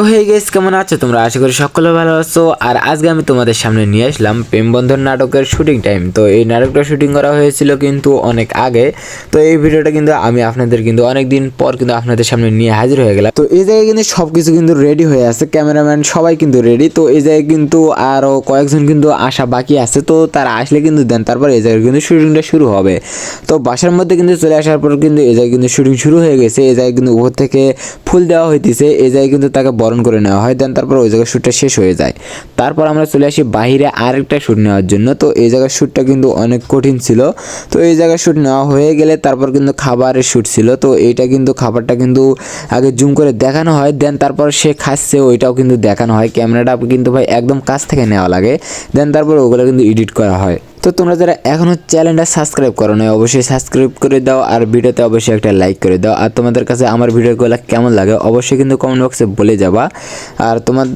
তো হে গেস কেমন আছো? তোমরা আশা করি সকলে ভালো আছো। আর আজকে আমি তোমাদের সামনে নিয়ে আসলাম প্রেমবন্ধন নাটকের শুটিং টাইম তো এই নাটকটা শুটিং করা হয়েছিল কিন্তু অনেক আগে। তো এই ভিডিওটা কিন্তু আমি আপনাদের কিন্তু অনেক দিন পর কিন্তু আপনাদের সামনে নিয়ে হাজির হয়ে গেলাম। তো এই জায়গায় কিন্তু সব কিছু কিন্তু রেডি হয়ে আছে। ক্যামেরাম্যান সবাই কিন্তু রেডি তো এই জায়গায় কিন্তু আরও কয়েকজন কিন্তু আসা বাকি আছে। তো তারা আসলে কিন্তু দেন, তারপর এই জায়গায় কিন্তু শুটিংটা শুরু হবে। তো বাসার মধ্যে কিন্তু চলে আসার পর কিন্তু এই জায়গায় কিন্তু শুটিং শুরু হয়ে গেছে। এই জায়গায় কিন্তু উপর থেকে ফুল দেওয়া হইতেছে এই জায়গায় কিন্তু তাকে বরণ করে নেওয়া হয়, দেন তারপর ওই জায়গায় শ্যুটটা শেষ হয়ে যায়। তারপর আমরা চলে আসি বাইরে আরেকটা শ্যুট নেওয়ার জন্য, তো এই জায়গার শ্যুটটা কিন্তু অনেক কঠিন ছিল। তো এই জায়গায় শ্যুট নেওয়া হয়ে গেলে তারপর কিন্তু খাবারের শ্যুট ছিল, তো এইটা কিন্তু খাবারটা কিন্তু আগে জুম করে দেখানো হয়, দেন তারপর সে খাচ্ছে, ওইটাও কিন্তু দেখানো হয়, ক্যামেরাটা কিন্তু ভাই একদম কাছ থেকে নেওয়া লাগে, দেন তারপর ওগুলো কিন্তু এডিট করা হয়। তো তোমরা যারা এখনও চ্যানেলটা সাবস্ক্রাইব করো না অবশ্যই সাবস্ক্রাইব করে দাও আর ভিডিওতে অবশ্যই একটা লাইক করে দাও। আর তোমাদের কাছে আমার ভিডিওগুলো কেমন লাগে, অবশ্যই কিন্তু কমেন্ট বক্সে বলে যাবা। আর তোমার